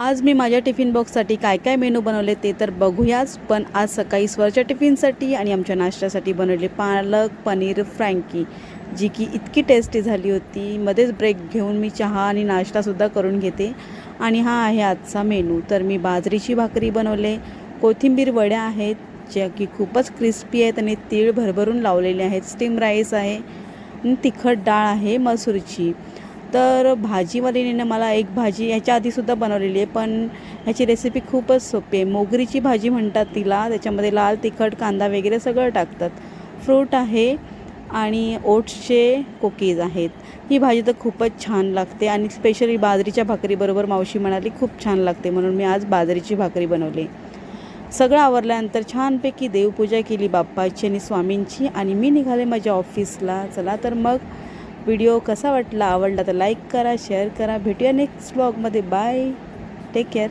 आज मी माझ्या टिफिन बॉक्ससाठी काय काय मेनू बनवले ते तर बघूयाच. पण आज सकाळी स्वरच्या टिफिनसाठी आणि आमच्या नाश्त्यासाठी बनवले पालक पनीर फ्रँकी जी की इतकी टेस्टी झाली होती. मध्येच ब्रेक घेऊन मी चहा आणि नाश्तासुद्धा करून घेते. आणि हा आहे आजचा मेनू. तर मी बाजरीची भाकरी बनवले. कोथिंबीर वड्या आहेत ज्या की खूपच क्रिस्पी आहेत आणि तीळ भरभरून लावलेले आहेत. स्टीम राईस आहे. तिखट डाळ आहे मसूरची. तर भाजीवालीने मला एक भाजी ह्याच्या आधीसुद्धा बनवलेली आहे पण ह्याची रेसिपी खूपच सोपी आहे. मोगरीची भाजी म्हणतात तिला त्याच्यामध्ये लाल तिखट कांदा वगैरे सगळं टाकतात. फ्रूट आहे आणि ओट्सचे कुकीज आहेत. ही भाजी तर खूपच छान लागते आणि स्पेशली बाजरीच्या भाकरीबरोबर मावशी म्हणाली खूप छान लागते म्हणून मी आज बाजरीची भाकरी बनवली. सगळं आवरल्यानंतर छानपैकी देवपूजा केली बाप्पाची आणि स्वामींची आणि मी निघाले माझ्या ऑफिसला चला तर मग व्हिडिओ कसा वाटला आवडला तर लाईक करा शेअर करा. भेटूया नेक्स्ट ब्लॉगमध्ये बाय टेक केअर